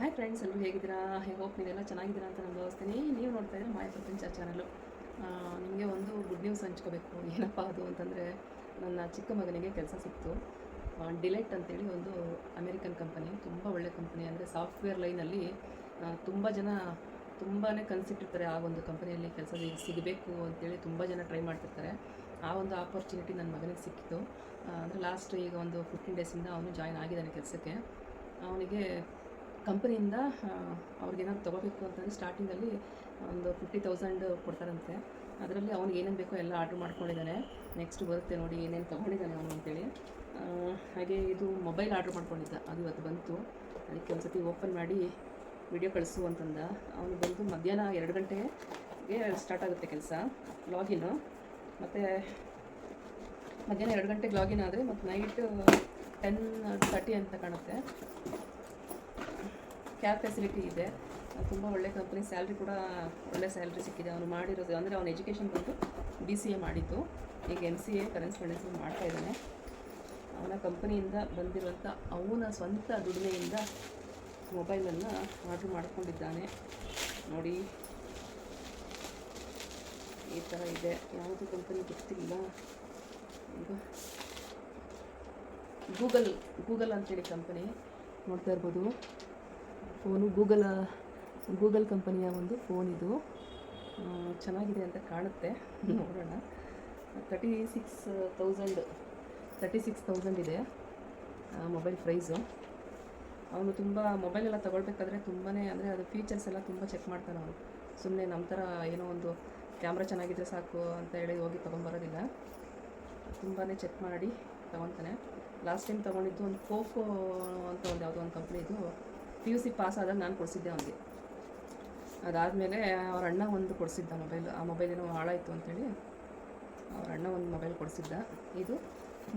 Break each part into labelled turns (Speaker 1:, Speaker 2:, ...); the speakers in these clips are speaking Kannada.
Speaker 1: ಹಾಯ್ ಫ್ರೆಂಡ್ಸ್ ಎಲ್ಲರೂ ಹೇಗಿದ್ದೀರಾ? ಹೇಗೆ ಹೋಪ್ ನೀವೆಲ್ಲ ಚೆನ್ನಾಗಿದ್ದೀರಾ ಅಂತ ನಾನು ನೀವು ನೋಡ್ತಾ ಇದ್ರೆ ಮಾಯ ಪ್ರಪಂಚ ಚಾನಲ್ಲು ನಿಮಗೆ ಒಂದು ಗುಡ್ ನ್ಯೂಸ್ ಹಂಚ್ಕೋಬೇಕು. ಏನಪ್ಪ ಅದು ಅಂತಂದರೆ, ನನ್ನ ಚಿಕ್ಕ ಮಗನಿಗೆ ಕೆಲಸ ಸಿಕ್ತು. ಡಿಲೈಟ್ ಅಂತೇಳಿ ಒಂದು ಅಮೇರಿಕನ್ ಕಂಪನಿ ತುಂಬ ಒಳ್ಳೆ ಕಂಪನಿ ಅಂದರೆ ಸಾಫ್ಟ್ವೇರ್ ಲೈನಲ್ಲಿ ತುಂಬ ಜನ ತುಂಬಾ ಕನಸಿಟ್ಟಿರ್ತಾರೆ ಆ ಒಂದು ಕಂಪನಿಯಲ್ಲಿ ಕೆಲಸ ಸಿಗಬೇಕು ಅಂತೇಳಿ ತುಂಬ ಜನ ಟ್ರೈ ಮಾಡ್ತಿರ್ತಾರೆ. ಆ ಒಂದು ಆಪರ್ಚುನಿಟಿ ನನ್ನ ಮಗನಿಗೆ ಸಿಕ್ಕಿತು. ಅಂದರೆ ಲಾಸ್ಟ್ ಈಗ ಒಂದು ಫಿಫ್ಟೀನ್ ಡೇಸಿಂದ ಅವನು ಜಾಯ್ನ್ ಆಗಿದ್ದಾನೆ ಕೆಲಸಕ್ಕೆ. ಅವನಿಗೆ ಕಂಪನಿಯಿಂದ ಅವ್ರಿಗೇನಾದ್ರು ತೊಗೋಬೇಕು ಅಂತಂದರೆ ಸ್ಟಾರ್ಟಿಂಗಲ್ಲಿ ಒಂದು ಫಿಫ್ಟಿ ತೌಸಂಡ್ ಕೊಡ್ತಾರಂತೆ. ಅದರಲ್ಲಿ ಅವ್ನಿಗೆ ಏನೇನು ಬೇಕೋ ಎಲ್ಲ ಆರ್ಡ್ರ್ ಮಾಡ್ಕೊಂಡಿದ್ದಾನೆ ನೆಕ್ಸ್ಟ್ ಬರುತ್ತೆ ನೋಡಿ, ಏನೇನು ತೊಗೊಂಡಿದ್ದಾನೆ ಅವನು ಅಂತೇಳಿ. ಹಾಗೆ ಇದು ಮೊಬೈಲ್ ಆರ್ಡ್ರ್ ಮಾಡ್ಕೊಂಡಿದ್ದ. ಅದು ಇವತ್ತು ಬಂತು. ಅದಕ್ಕೆ ಒಂದು ಸತಿ ಓಪನ್ ಮಾಡಿ ವಿಡಿಯೋ ಕಳಿಸು ಅಂತಂದ. ಅವನು ಬಂದು ಮಧ್ಯಾಹ್ನ ಎರಡು ಗಂಟೆಗೆ ಸ್ಟಾರ್ಟ್ ಆಗುತ್ತೆ ಕೆಲಸ ಲಾಗಿನ್ನು ಮತ್ತು ಮಧ್ಯಾಹ್ನ ಎರಡು ಗಂಟೆಗೆ ಲಾಗಿನ್ ಆದರೆ ಮತ್ತು ನೈಟ್ ಟೆನ್ ತರ್ಟಿ ಅಂತ ಕಾಣುತ್ತೆ. ಕ್ಯಾಬ್ ಫೆಸಿಲಿಟಿ ಇದೆ. ತುಂಬ ಒಳ್ಳೆ ಕಂಪ್ನಿ ಸ್ಯಾಲ್ರಿ ಕೂಡ ಒಳ್ಳೆ ಸ್ಯಾಲ್ರಿ ಸಿಕ್ಕಿದೆ. ಅವನು ಮಾಡಿರೋದು ಅಂದರೆ ಅವನ ಎಜುಕೇಷನ್ ಬಂದು ಬಿ ಸಿ ಎ ಮಾಡಿದ್ದು. ಈಗ ಎಂ ಸಿ ಎ ಕರೆನ್ಸ್ಪೆಂಡೆನ್ಸ್ ಮಾಡ್ತಾ ಇದ್ದಾನೆ. ಅವನ ಕಂಪನಿಯಿಂದ ಬಂದಿರುವಂಥ ಅವನ ಸ್ವಂತ ದುಡಿಮೆಯಿಂದ ಮೊಬೈಲನ್ನು ಆರ್ಡ್ರ್ ಮಾಡ್ಕೊಂಡಿದ್ದಾನೆ. ನೋಡಿ. ಈ ಥರ ಇದೆ. ಯಾವುದು ಕಂಪನಿ ಗೊತ್ತಿಲ್ಲ. ಈಗ ಗೂಗಲ್ ಗೂಗಲ್ ಅಂತೇಳಿ ಕಂಪನಿ ನೋಡ್ತಾ ಇರ್ಬೋದು. ಫೋನು ಗೂಗಲ್ ಗೂಗಲ್ ಕಂಪನಿಯ ಒಂದು ಫೋನ್ ಇದು. ಚೆನ್ನಾಗಿದೆ ಅಂತ ಕಾಣುತ್ತೆ. ನೋಡೋಣ. Thirty six thousand thirty six thousand ಇದೆ ಮೊಬೈಲ್ ಪ್ರೈಸು ಅವನು ತುಂಬ ಮೊಬೈಲೆಲ್ಲ ತೊಗೊಳ್ಬೇಕಾದ್ರೆ ತುಂಬಾ ಅಂದರೆ ಅದು ಫೀಚರ್ಸ್ ಎಲ್ಲ ತುಂಬ ಚೆಕ್ ಮಾಡ್ತಾನೆ ಅವನು. ಸುಮ್ಮನೆ ನಮ್ಮ ಥರ ಏನೋ ಒಂದು ಕ್ಯಾಮ್ರಾ ಚೆನ್ನಾಗಿದ್ರೆ ಸಾಕು ಅಂತ ಹೇಳಿ ಹೋಗಿ ತೊಗೊಂಬರೋದಿಲ್ಲ. ತುಂಬಾ ಚೆಕ್ ಮಾಡಿ ತೊಗೊತಾನೆ. ಲಾಸ್ಟ್ ಟೈಮ್ ತೊಗೊಂಡಿದ್ದು ಒಂದು ಪೋಕೋ ಅಂತ ಒಂದು ಯಾವುದೋ ಒಂದು ಕಂಪ್ನಿದು ಪಿ ಯು ಸಿ ಪಾಸ್ ಆದಾಗ ನಾನು ಕೊಡಿಸಿದ್ದೆ ಅವನಿಗೆ. ಅದಾದಮೇಲೆ ಅವ್ರ ಅಣ್ಣ ಒಂದು ಕೊಡಿಸಿದ್ದ ಮೊಬೈಲ್, ಆ ಮೊಬೈಲ್ ಏನೋ ಹಾಳಾಯಿತು ಅಂಥೇಳಿ ಅವ್ರ ಅಣ್ಣ ಒಂದು ಮೊಬೈಲ್ ಕೊಡಿಸಿದ್ದ. ಇದು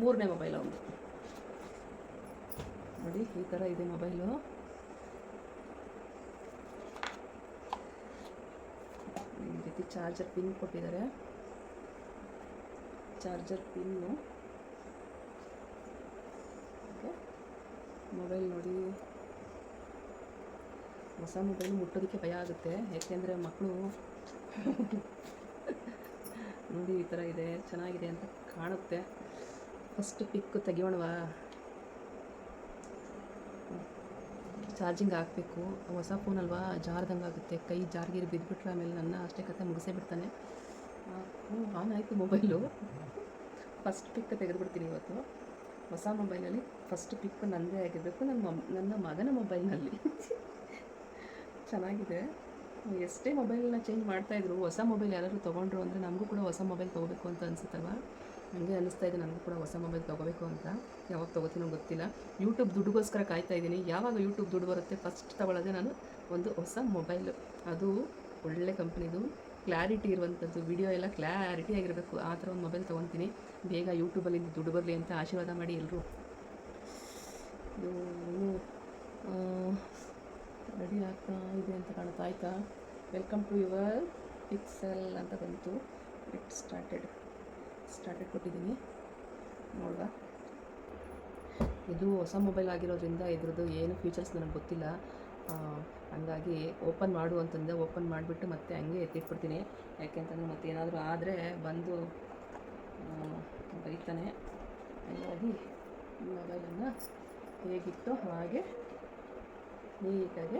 Speaker 1: ಮೂರನೇ ಮೊಬೈಲ್ ಅವನು ನೋಡಿ, ಈ ಥರ ಇದೆ ಮೊಬೈಲು. ಈ ರೀತಿ ಚಾರ್ಜರ್ ಪಿನ್ ಕೊಟ್ಟಿದ್ದಾರೆ. Charger pin. ಮೊಬೈಲ್ ನೋಡಿ. ಹೊಸ ಮೊಬೈಲ್ ಮುಟ್ಟೋದಕ್ಕೆ ಭಯ ಆಗುತ್ತೆ. ಯಾಕೆಂದರೆ ಮಕ್ಕಳು ನೋಡಿ ಈ ಥರ ಇದೆ, ಚೆನ್ನಾಗಿದೆ ಅಂತ ಕಾಣುತ್ತೆ. ಫಸ್ಟ್ ಪಿಕ್ಕು ತೆಗಿಯೋಣವಾ? ಚಾರ್ಜಿಂಗ್ ಹಾಕಬೇಕು. ಹೊಸ ಫೋನ್ ಅಲ್ವಾ? ಜಾರ್ದಂಗೆ ಆಗುತ್ತೆ. ಕೈ ಜಾರ್ಗಿರಿ ಬಿದ್ದುಬಿಟ್ರೆ ಆಮೇಲೆ ನನ್ನ ಅಷ್ಟೇ ಕತೆ ಮುಗಿಸೇ ಬಿಡ್ತಾನೆ. ಹ್ಞೂ, ಆನ್ ಆಯಿತು ಮೊಬೈಲು. ಫಸ್ಟ್ ಪಿಕ್ ತೆಗೆದುಬಿಡ್ತೀನಿ ಇವತ್ತು. ಹೊಸ ಮೊಬೈಲಲ್ಲಿ ಫಸ್ಟ್ ಪಿಕ್ ನನ್ನದೇ ಆಗಿರಬೇಕು ನನ್ನ ನನ್ನ ಮಗನ ಮೊಬೈಲ್ನಲ್ಲಿ. ಚೆನ್ನಾಗಿದೆ. ಎಷ್ಟೇ ಮೊಬೈಲ್ನ ಚೇಂಜ್ ಮಾಡ್ತಾಯಿದ್ರು ಹೊಸ ಮೊಬೈಲ್ ಯಾರಾದರೂ ತೊಗೊಂಡ್ರು ಅಂದರೆ ನಮಗೂ ಕೂಡ ಹೊಸ ಮೊಬೈಲ್ ತೊಗೋಬೇಕು ಅಂತ ಅನಿಸುತ್ತಲ್ವ? ನನಗೆ ಅನಿಸ್ತಾ ಇದೆ ನನಗೂ ಕೂಡ ಹೊಸ ಮೊಬೈಲ್ ತೊಗೋಬೇಕು ಅಂತ. ಯಾವಾಗ ತೊಗೋತೀನೋ ಗೊತ್ತಿಲ್ಲ. ಯೂಟ್ಯೂಬ್ ದುಡ್ಡುಗೋಸ್ಕರ ಕಾಯ್ತಾ ಇದ್ದೀನಿ. ಯಾವಾಗ ಯೂಟ್ಯೂಬ್ ದುಡ್ಡು ಬರುತ್ತೆ ಫಸ್ಟ್ ತೊಗೊಳ್ಳೋದೆ ನಾನು ಒಂದು ಹೊಸ ಮೊಬೈಲ್. ಅದು ಒಳ್ಳೆ ಕಂಪ್ನಿದು. ಕ್ಲಾರಿಟಿ ಇರುವಂಥದ್ದು ವಿಡಿಯೋ ಎಲ್ಲ ಕ್ಲಾರಿಟಿ ಆಗಿರಬೇಕು. ಆ ಥರ ಒಂದು ಮೊಬೈಲ್ ತೊಗೊತೀನಿ. ಬೇಗ ಯೂಟ್ಯೂಬಲ್ಲಿ ದುಡ್ಡು ಬರಲಿ ಅಂತ ಆಶೀರ್ವಾದ ಮಾಡಿ ಎಲ್ಲರೂ ರೆಡಿ ಆಗ್ತಾ ಇದೆ ಅಂತ ಕಾಣುತ್ತಾ ಆಯಿತಾ? ವೆಲ್ಕಮ್ ಟು ಯುವರ್ ಪಿಕ್ಸೆಲ್ ಅಂತ ಬಂತು. ಇಟ್ ಸ್ಟಾರ್ಟೆಡ್ ಸ್ಟಾರ್ಟೆಡ್ ಕೊಟ್ಟಿದ್ದೀನಿ. ನೋಡುವ. ಇದು ಹೊಸ ಮೊಬೈಲ್ ಆಗಿರೋದ್ರಿಂದ ಇದ್ರದ್ದು ಏನು ಫೀಚರ್ಸ್ ನನಗೆ ಗೊತ್ತಿಲ್ಲ. ಹಂಗಾಗಿ ಓಪನ್ ಮಾಡು ಅಂತಂದರೆ ಓಪನ್ ಮಾಡಿಬಿಟ್ಟು ಮತ್ತೆ ಹಂಗೆ ಎತ್ತಿಟ್ಬಿಡ್ತೀನಿ. ಯಾಕೆಂತಂದರೆ ಮತ್ತೆ ಏನಾದರೂ ಆದರೆ ಬಂದು ಬೈತಾನೆ ಹಾಗಾಗಿ ಮೊಬೈಲನ್ನು ಹೇಗಿತ್ತು ಹಾಗೆ ನೀಟಾಗಿ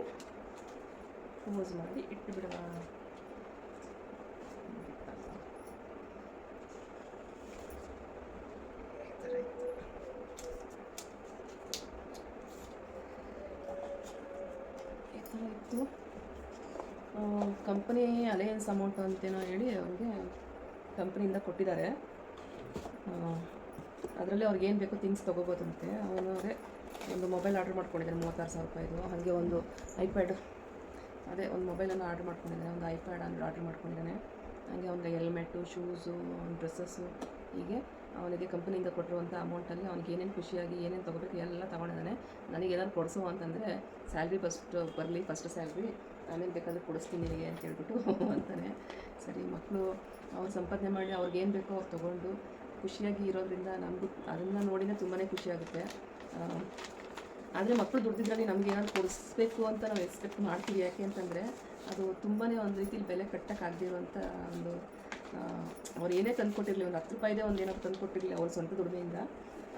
Speaker 1: ಕ್ಲೋಸ್ ಮಾಡಿ ಇಟ್ಟು ಬಿಡೋಣ ಈ ಥರ ಇತ್ತು. ಕಂಪ್ನಿ ಅಲಯನ್ಸ್ ಅಮೌಂಟ್ ಅಂತೇನೋ ಹೇಳಿ ಅವ್ರಿಗೆ ಕಂಪ್ನಿಯಿಂದ ಕೊಟ್ಟಿದ್ದಾರೆ. ಅದರಲ್ಲಿ ಅವ್ರಿಗೆ ಏನು ಬೇಕೋ ತಿಂಗ್ಸ್ ತೊಗೋಬೋದಂತೆ. ಅವನು ಅದೇ ಒಂದು ಮೊಬೈಲ್ ಆರ್ಡ್ರ್ ಮಾಡ್ಕೊಂಡಿದ್ದೇನೆ, ಮೂವತ್ತಾರು ಸಾವಿರ ರೂಪಾಯಿದು. ಹಾಗೆ ಒಂದು ಐಪ್ಯಾಡ್. ಅದೇ ಒಂದು ಮೊಬೈಲನ್ನು ಆರ್ಡ್ರ್ ಮಾಡ್ಕೊಂಡಿದ್ದಾನೆ, ಒಂದು ಐಪ್ಯಾಡ್ ಅಂದರೆ ಆರ್ಡ್ರ್ ಮಾಡ್ಕೊಂಡಿದ್ದಾನೆ. ಹಾಗೆ ಒಂದು ಹೆಲ್ಮೆಟ್ಟು ಶೂಸು ಡ್ರೆಸ್ಸಸ್ಸು. ಹೀಗೆ ಅವನಿಗೆ ಕಂಪ್ನಿಯಿಂದ ಕೊಟ್ಟಿರುವಂಥ ಅಮೌಂಟಲ್ಲಿ ಅವ್ನಿಗೆ ಏನೇನು ಖುಷಿಯಾಗಿ ಏನೇನು ತೊಗೋಬೇಕು ಎಲ್ಲ ತೊಗೊಂಡಿದ್ದಾನೆ. ನನಗೆ ಏನಾದ್ರು ಕೊಡಿಸು ಅಂತಂದರೆ ಸ್ಯಾಲ್ರಿ ಫಸ್ಟ್ ಬರಲಿ, ಫಸ್ಟ್ ಸ್ಯಾಲ್ರಿ. ಆಮೇಲೆ ಬೇಕಾದರೂ ಕೊಡಿಸ್ತೀನಿ ನಿನಗೆ ಅಂತ ಹೇಳ್ಬಿಟ್ಟು ಅಂತಾನೆ. ಸರಿ, ಮಕ್ಕಳು ಅವ್ರು ಸಂಪಾದನೆ ಮಾಡಿ ಅವ್ರಿಗೆ ಏನು ಬೇಕೋ ಅವ್ರು ತೊಗೊಂಡು ಖುಷಿಯಾಗಿ ಇರೋದ್ರಿಂದ ನಮಗೂ ಅದನ್ನು ನೋಡಿನೇ ತುಂಬಾ ಖುಷಿಯಾಗುತ್ತೆ. ಆದರೆ ಮಕ್ಕಳು ದುಡ್ದಿದ್ರಲ್ಲಿ ನಮ್ಗೆ ಏನಾದ್ರು ಕೊಡಿಸ್ಬೇಕು ಅಂತ ನಾವು ಎಕ್ಸ್ಪೆಕ್ಟ್ ಮಾಡ್ತೀವಿ. ಯಾಕೆ ಅಂತಂದರೆ ಅದು ತುಂಬಾ ಒಂದು ರೀತಿಲಿ ಬೆಲೆ ಕಟ್ಟಕ್ಕಾಗದೇ ಇರುವಂಥ ಒಂದು ಅವ್ರು ಏನೇ ತಂದುಕೊಟ್ಟಿರಲಿ, ಒಂದು ಹತ್ತು ರೂಪಾಯಿದೆ ಒಂದು ಏನಾದ್ರು ತಂದುಕೊಟ್ಟಿರಲಿ ಅವ್ರ ಸ್ವಂತ ದುಡಿಮೆಯಿಂದ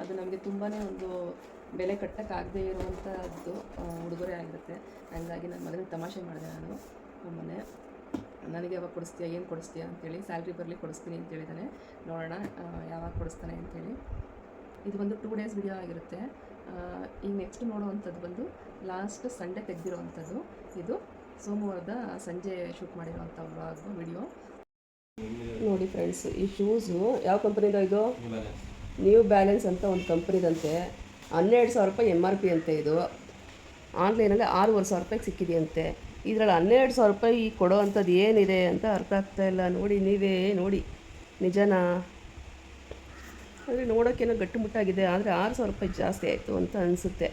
Speaker 1: ಅದು ನಮಗೆ ತುಂಬಾ ಒಂದು ಬೆಲೆ ಕಟ್ಟಕ್ಕಾಗದೇ ಇರುವಂಥದ್ದು ಉಡುಗೊರೆ ಆಗಿರುತ್ತೆ. ಹಂಗಾಗಿ ನನ್ನ ಮಗನಿಗೆ ತಮಾಷೆ ಮಾಡಿದೆ ನಾನು ಮೊನ್ನೆ ನನಗೆ ಯಾವಾಗ ಕೊಡಿಸ್ತೀಯಾ, ಏನು ಕೊಡಿಸ್ತೀಯಾ ಅಂತೇಳಿ ಸ್ಯಾಲ್ರಿ ಬರಲಿ ಕೊಡಿಸ್ತೀನಿ ಅಂತ ಹೇಳಿದಾನೆ ನೋಡೋಣ ಯಾವಾಗ ಕೊಡಿಸ್ತಾನೆ ಅಂತೇಳಿ. ಇದು ಒಂದು ಟೂ ಡೇಸ್ ವಿಡಿಯೋ ಆಗಿರುತ್ತೆ. ಈಗ ನೆಕ್ಸ್ಟ್ ನೋಡುವಂಥದ್ದು ಬಂದು ಲಾಸ್ಟ್ ಸಂಡೇ ತೆಗೆದಿರೋವಂಥದ್ದು. ಇದು ಸೋಮವಾರದ ಸಂಜೆ ಶೂಟ್ ಮಾಡಿರೋವಂಥ ವ್ಲಾಗ್ ವಿಡಿಯೋ ನೋಡಿ ಫ್ರೆಂಡ್ಸ್ ಈ ಶೂಸು ಯಾವ ಕಂಪ್ನಿದ ಇದು? ನ್ಯೂ ಬ್ಯಾಲೆನ್ಸ್ ಅಂತ ಒಂದು ಕಂಪ್ನಿದಂತೆ ಹನ್ನೆರಡು ಸಾವಿರ ರೂಪಾಯಿ ಎಂ ಆರ್ ಪಿ ಅಂತೆ ಇದು. ಆನ್ಲೈನಲ್ಲಿ ಆರೂವರೆ ಸಾವಿರ ರೂಪಾಯಿಗೆ ಸಿಕ್ಕಿದೆಯಂತೆ. ಇದರಲ್ಲಿ ಹನ್ನೆರಡು ಸಾವಿರ ರೂಪಾಯಿ ಕೊಡೋ ಅಂಥದ್ದು ಏನಿದೆ ಅಂತ ಅರ್ಥ ಆಗ್ತಾ ಇಲ್ಲ. ನೋಡಿ ನೀವೇ ನೋಡಿ. ನಿಜನಾ? ಅಂದರೆ ನೋಡೋಕ್ಕೇನೋ ಗಟ್ಟಿಮುಟ್ಟಾಗಿದೆ ಆದರೆ ಆರು ಸಾವಿರ ರೂಪಾಯಿ ಜಾಸ್ತಿ ಆಯಿತು ಅಂತ ಅನಿಸುತ್ತೆ.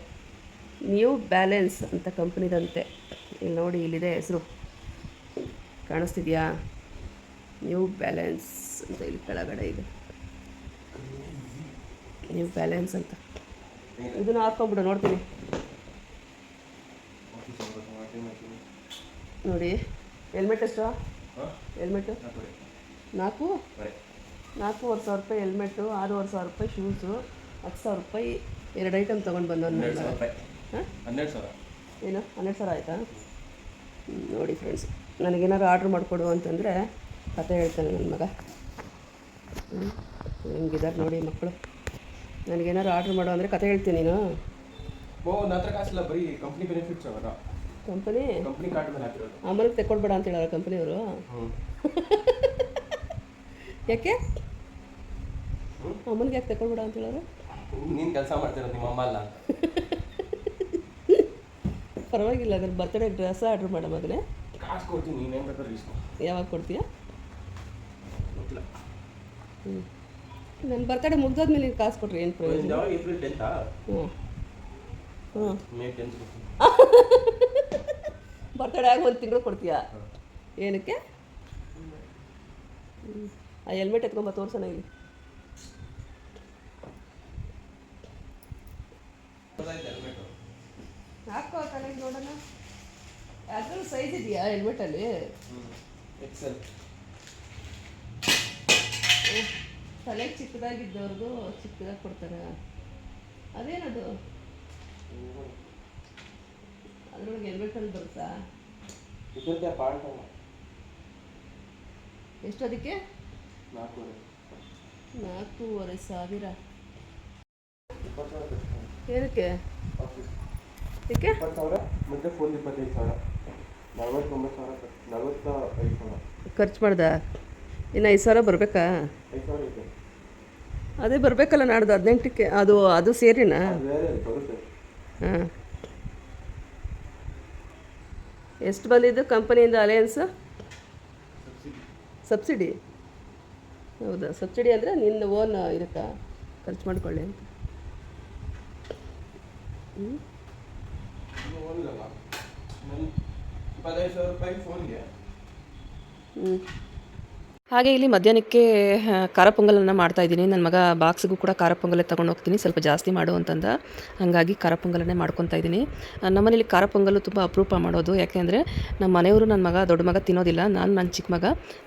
Speaker 1: ನ್ಯೂ ಬ್ಯಾಲೆನ್ಸ್ ಅಂತ ಕಂಪ್ನಿದಂತೆ. ಇಲ್ಲಿ ನೋಡಿ ಇಲ್ಲಿದೆ ಹೆಸರು. ಕಾಣಿಸ್ತಿದೆಯಾ? ನ್ಯೂ ಬ್ಯಾಲೆನ್ಸ್ ಅಂತ ಇಲ್ಲಿ ಕೆಳಗಡೆ ಇದೆ. ನ್ಯೂ ಬ್ಯಾಲೆನ್ಸ್ ಅಂತ. ಇದನ್ನು ಹಾಕ್ಕೊಂಬಿಡು ನೋಡ್ತೀನಿ. ನೋಡಿ ಹೆಲ್ಮೆಟ್ ಎಷ್ಟು? ಹೆಲ್ಮೆಟ್ ನಾಲ್ಕು? ನಾಲ್ಕೂವರೆ ಸಾವಿರ ರೂಪಾಯಿ ಹೆಲ್ಮೆಟ್ಟು ಆರೂವರೆ ಸಾವಿರ ರೂಪಾಯಿ ಶೂಸು ಹತ್ತು ಸಾವಿರ ರೂಪಾಯಿ ಎರಡು ಐಟಮ್ ತೊಗೊಂಡು ರೂಪಾಯಿ ಹಾಂ?
Speaker 2: ಹನ್ನೆರಡು ಸಾವಿರ?
Speaker 1: ಏನು? ಹನ್ನೆರಡು ಸಾವಿರ ಆಯಿತಾ? ನೋಡಿ ಫ್ರೆಂಡ್ಸ್ ನನಗೇನಾದ್ರು ಆರ್ಡ್ರ್ ಮಾಡಿಕೊಡು ಅಂತಂದರೆ ಕತೆ ಹೇಳ್ತಾನೆ ನನ್ನ ಮಗ. ಹ್ಞೂ ಹೆಂಗಿದ್ದಾರೆ ನೋಡಿ ಮಕ್ಕಳು. ನನಗೇನಾದ್ರು ಆರ್ಡ್ರ್ ಮಾಡು ಅಂದರೆ ಕತೆ ಹೇಳ್ತೀನಿ ನೀನು.
Speaker 2: ಬರೀ ಕಂಪ್ನಿ ಬೆನಿಫಿಟ್ಸ್ ಅವರ.
Speaker 1: ಕಂಪನಿ
Speaker 2: ಕಂಪ್ನಿ ಕಾರ್ಡ್ ಮೇಲೆ ಹಾಕಿರೋದು.
Speaker 1: ಅಮ್ಮನಿಗೆ ತೆಕ್ಕೊಡ್ಬೇಡ ಅಂತ ಹೇಳೋರು ಕಂಪ್ನಿಯವರು ಯಾಕೆ? ಅಮ್ಮನಿಗೆ ಯಾಕೆ ತಗೊಳ್ಬೇಡ ಅಂತ ಹೇಳೋರು
Speaker 2: ನೀನು ಕೆಲಸ ಮಾಡ್ತಿರೋದು ನಿಮ್ಮ ಅಮ್ಮ ಅಲ್ಲ?
Speaker 1: ಪರವಾಗಿಲ್ಲ ಅದ್ರ ಬರ್ತಡೇ ಡ್ರೆಸ್ ಆರ್ಡ್ರ್ ಮಾಡೋ ಮೊದಲೇ
Speaker 2: ಕಾಸು ಕೊಡ್ತೀನಿ ನೀನೇನು ಬೇಕಾದ್ರೆ ಇಸ್ಕೊ.
Speaker 1: ಯಾವಾಗ ಕೊಡ್ತೀಯಾ?
Speaker 2: ಗೊತ್ತಿಲ್ಲ.
Speaker 1: ಹ್ಞೂ ನನ್ನ ಬರ್ತಡೇ ಮುಗ್ದೋದ್ಮೇಲೆ ನೀನು ಕಾಸು ಕೊಟ್ರಿ ಏನು ಪ್ರಯೋಜನ?
Speaker 2: ಯಾವಾಗ ಏಪ್ರಿಲ್ ಟೆಂತಾ
Speaker 1: ಹ್ಞೂ ಹ್ಞೂ
Speaker 2: ಮೇ ಟೆಂತ್
Speaker 1: ಬರ್ತಡೇ ಆಗಿ ಒಂದು ತಿಂಗಳು ಕೊಡ್ತೀಯಾ? ಏನಕ್ಕೆ. ಆ ಹೆಲ್ಮೆಟ್ ಎತ್ಕೊಂಬ ತೋರ್ಸೋಣ ಇಲ್ಲಿ. ಹಾಕೋ ತಲೆಗೆ ನೋಡೋಣ. ಅದ್ರಲ್ಲಿ ಸೈಜ್ ಇದೆಯಾ ಹೆಲ್ಮೆಟಲ್ಲಿ
Speaker 2: ಎಕ್ಸೆಲ್
Speaker 1: ತಲೆಗೆ ಚಿಕ್ಕದಾಗಿದ್ದವ್ರಿಗೂ ಚಿಕ್ಕದಾಗಿ ಕೊಡ್ತಾರೆ. ಅದೇನದು? ಅದ್ರೊಳಗೆ ಹೆಲ್ಮೆಟಲ್ಲಿ ಬರುತ್ತಾ? ಎಷ್ಟು ಅದಕ್ಕೆ?
Speaker 2: ನಾಲ್ಕೂವರೆ.
Speaker 1: ಸಾವಿರ. ಏನಕ್ಕೆ? ಏಕೆ
Speaker 2: ಸಾವಿರ ಮತ್ತೆ ಫೋನ್ ಇಪ್ಪತ್ತೈದು ಸಾವಿರ. ನಲ್ವತ್ತೊಂಬತ್ತು ಸಾವಿರ ನಲ್ವತ್ತ ಐದು ಸಾವಿರ.
Speaker 1: ಖರ್ಚು ಮಾಡ್ದ? ಇನ್ನು ಐದು ಸಾವಿರ ಬರಬೇಕಾ?
Speaker 2: ಐದು ಸಾವಿರ ಇದೆ
Speaker 1: ಅದೇ ಬರಬೇಕಲ್ಲ ನಾಡ್ದು ಹದಿನೆಂಟಕ್ಕೆ. ಅದು ಅದು ಸೇರಿನಾ?
Speaker 2: ಬರುತ್ತೆ.
Speaker 1: ಹಾಂ. ಎಷ್ಟು ಬಂದಿದ್ದು ಕಂಪನಿಯಿಂದ ಅಲಯನ್ಸ್? ಸಬ್ಸಿಡಿ? ಹೌದಾ ಸಬ್ಸಿಡಿ ಅಂದರೆ ನಿನ್ನ ಓನ್ ಇರುತ್ತಾ? ಖರ್ಚು ಮಾಡ್ಕೊಳ್ಳಿ ಅಂತ ಹ್ಞೂ
Speaker 2: ಇನ್ನು ಓನಿಲ್ಲಲ್ಲ ನನ್ನ ಇಪ್ಪತ್ತೈದು ಸಾವಿರ ರೂಪಾಯಿ ಫೋನ್ಗೆ
Speaker 1: ಹ್ಞೂ ಹಾಗೆ ಇಲ್ಲಿ ಮಧ್ಯಾಹ್ನಕ್ಕೆ ಖಾರ ಪೊಂಗಲನ್ನು ಮಾಡ್ತಾಯಿದ್ದೀನಿ ನನ್ನ ಮಗ ಬಾಕ್ಸ್ಗೂ ಕೂಡ ಖಾರ ಪೊಂಗಲೇ ತೊಗೊಂಡು ಹೋಗ್ತೀನಿ. ಸ್ವಲ್ಪ ಜಾಸ್ತಿ ಮಾಡು ಅಂತಂದ. ಹಾಗಾಗಿ ಖಾರ ಪೊಂಗಲನ್ನೇ ಮಾಡ್ಕೊತಾ ಇದ್ದೀನಿ. ನಮ್ಮನೇಲಿ ಖಾರ ಪೊಂಗಲು ತುಂಬ ಅಪರೂಪ ಮಾಡೋದು. ಯಾಕೆಂದರೆ ನಮ್ಮ ಮನೆಯವರು ನನ್ನ ಮಗ, ದೊಡ್ಡ ಮಗ ತಿನ್ನೋದಿಲ್ಲ. ನಾನು ನನ್ನ ಚಿಕ್ಕ ಮಗ.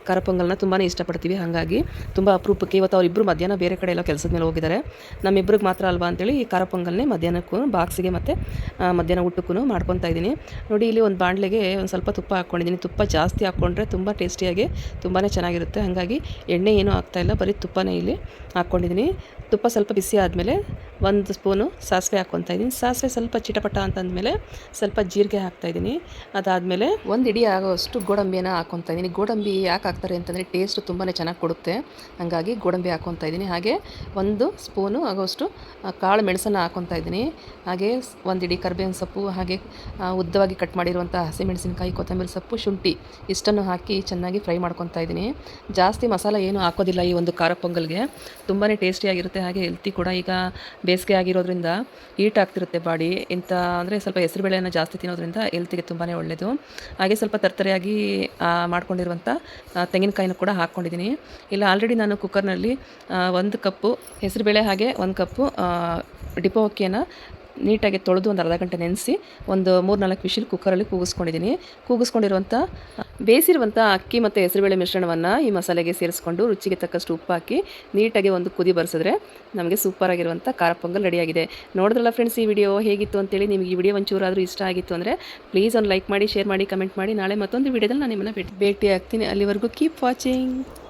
Speaker 1: ಖಾರ ಪೊಂಗಲನ್ನ ತುಂಬಾ ಇಷ್ಟಪಡ್ತೀವಿ. ಹಾಗಾಗಿ ತುಂಬ ಅಪರೂಪಕ್ಕೆ ಇವತ್ತು ಅವರಿಬ್ಬರು ಮಧ್ಯಾಹ್ನ ಬೇರೆ ಕಡೆ ಎಲ್ಲ ಕೆಲಸದ ಮೇಲೆ ಹೋಗಿದ್ದಾರೆ. ನಮ್ಮಿಬ್ರಿಗೆ ಮಾತ್ರ ಅಲ್ವಾ ಅಂತೇಳಿ ಈ ಖಾರ ಪೊಂಗಲ್ನೇ ಮಧ್ಯಾಹ್ನಕ್ಕೂ, ಬಾಕ್ಸಿಗೆ ಮತ್ತು ಮಧ್ಯಾಹ್ನ ಊಟಕ್ಕೂ ಮಾಡ್ಕೊತಾ ಇದ್ದೀನಿ. ನೋಡಿ, ಇಲ್ಲಿ ಒಂದು ಬಾಣಲೆಗೆ ಒಂದು ಸ್ವಲ್ಪ ತುಪ್ಪ ಹಾಕ್ಕೊಂಡಿದ್ದೀನಿ ತುಪ್ಪ ಜಾಸ್ತಿ ಹಾಕ್ಕೊಂಡ್ರೆ ತುಂಬ ಟೇಸ್ಟಿಯಾಗಿ ತುಂಬಾ ಚೆನ್ನಾಗಿರುತ್ತೆ. ಹಾಗಾಗಿ ಎಣ್ಣೆ ಏನೂ ಹಾಕ್ತಾಯಿಲ್ಲ ಬರೀ ತುಪ್ಪನೇ ಇಲ್ಲಿ ಹಾಕ್ಕೊಂಡಿದ್ದೀನಿ. ತುಪ್ಪ ಸ್ವಲ್ಪ ಬಿಸಿ ಆದಮೇಲೆ ಒಂದು ಸ್ಪೂನು ಸಾಸಿವೆ ಹಾಕ್ಕೊತಾ ಇದ್ದೀನಿ. ಸಾಸಿವೆ ಸ್ವಲ್ಪ ಚಿಟಪಟ ಅಂತಂದಮೇಲೆ ಸ್ವಲ್ಪ ಜೀರಿಗೆ ಹಾಕ್ತಾಯಿದ್ದೀನಿ ಅದಾದಮೇಲೆ ಒಂದು ಇಡೀ ಆಗೋಷ್ಟು ಗೋಡಂಬಿಯನ್ನು ಹಾಕ್ಕೊತಾ ಇದ್ದೀನಿ. ಗೋಡಂಬಿ ಯಾಕೆ ಹಾಕ್ತಾರೆ ಅಂತಂದರೆ ಟೇಸ್ಟ್ ತುಂಬಾ ಚೆನ್ನಾಗಿ ಕೊಡುತ್ತೆ. ಹಾಗಾಗಿ ಗೋಡಂಬಿ ಹಾಕ್ಕೊತಾ ಇದ್ದೀನಿ. ಹಾಗೆ ಒಂದು ಸ್ಪೂನು ಆಗೋಷ್ಟು ಕಾಳು ಮೆಣಸನ್ನು ಹಾಕ್ಕೊತಾ ಇದ್ದೀನಿ. ಹಾಗೆ ಒಂದು ಇಡೀ ಕರ್ಬೇವಿನ ಸೊಪ್ಪು, ಹಾಗೆ ಉದ್ದವಾಗಿ ಕಟ್ ಮಾಡಿರುವಂಥ ಹಸಿಮೆಣಸಿನಕಾಯಿ ಕೊತ್ತಂಬರಿ ಸೊಪ್ಪು, ಶುಂಠಿ ಇಷ್ಟನ್ನು ಹಾಕಿ ಚೆನ್ನಾಗಿ ಫ್ರೈ ಮಾಡ್ಕೊತಾ ಇದ್ದೀನಿ. ಜಾಸ್ತಿ ಮಸಾಲ ಏನು ಹಾಕೋದಿಲ್ಲ ಈ ಒಂದು ಖಾರ ಪೊಂಗಲ್ಗೆ. ತುಂಬಾ ಟೇಸ್ಟಿಯಾಗಿರುತ್ತೆ ಹಾಗೆ ಹೆಲ್ತಿ ಕೂಡ. ಈಗ ಬೇಸಿಗೆ ಆಗಿರೋದ್ರಿಂದ ಹೀಟ್ ಆಗ್ತಿರುತ್ತೆ ಬಾಡಿ. ಇಂಥ ಅಂದರೆ ಸ್ವಲ್ಪ ಹೆಸರುಬೇಳೆಯನ್ನು ಜಾಸ್ತಿ ತಿನ್ನೋದ್ರಿಂದ ಹೆಲ್ತಿಗೆ ತುಂಬಾ ಒಳ್ಳೆಯದು ಹಾಗೆ ಸ್ವಲ್ಪ ತರ್ತರೆಯಾಗಿ ಮಾಡ್ಕೊಂಡಿರುವಂಥ ತೆಂಗಿನಕಾಯಿನ ಕೂಡ ಹಾಕ್ಕೊಂಡಿದ್ದೀನಿ. ಇಲ್ಲ ಆಲ್ರೆಡಿ ನಾನು ಕುಕ್ಕರ್ನಲ್ಲಿ ಒಂದು ಕಪ್ಪು ಹೆಸರುಬೇಳೆ ಹಾಗೆ ಒಂದು ಕಪ್ಪು ಡಿಪೋ ಅಕ್ಕಿಯನ್ನು ನೀಟಾಗಿ ತೊಳೆದು ಒಂದು ಅರ್ಧ ಗಂಟೆ ನೆನೆಸಿ ಒಂದು ಮೂರು ನಾಲ್ಕು ವಿಷಲ್ ಕುಕ್ಕರಲ್ಲಿ ಕೂಗಿಸ್ಕೊಂಡಿದ್ದೀನಿ. ಕೂಗಿಸ್ಕೊಂಡಿರುವಂಥ ಬೇಯಿಸಿರುವಂಥ ಅಕ್ಕಿ ಮತ್ತು ಹೆಸರುಬೇಳೆ ಮಿಶ್ರಣವನ್ನು ಈ ಮಸಾಲೆಗೆ ಸೇರಿಸ್ಕೊಂಡು ರುಚಿಗೆ ತಕ್ಕಷ್ಟು ಉಪ್ಪು ಹಾಕಿ ನೀಟಾಗಿ ಒಂದು ಕುದಿ ಬರೆಸಿದ್ರೆ ನಮಗೆ ಸೂಪರಾಗಿರುವಂಥ ಖಾರ ಪೊಂಗಲ್ ರೆಡಿಯಾಗಿದೆ ನೋಡಿದ್ರಲ್ಲ ಫ್ರೆಂಡ್ಸ್ ಈ ವಿಡಿಯೋ ಹೇಗಿತ್ತು ಅಂತೇಳಿ ನಿಮಗೆ ಈ ವಿಡಿಯೋ ಒಂಚೂರಾದರೂ ಇಷ್ಟ ಆಗಿತ್ತು ಅಂದರೆ ಪ್ಲೀಸ್ ಒಂದು ಲೈಕ್ ಮಾಡಿ ಶೇರ್ ಮಾಡಿ ಕಮೆಂಟ್ ಮಾಡಿ. ನಾಳೆ ಮತ್ತೊಂದು ವಿಡಿಯೋದಲ್ಲಿ ನಾನು ನಿಮ್ಮನ್ನು ಭೇಟಿ ಭೇಟಿ ಆಗ್ತೀನಿ ಅಲ್ಲಿವರೆಗೂ ಕೀಪ್ ವಾಚಿಂಗ್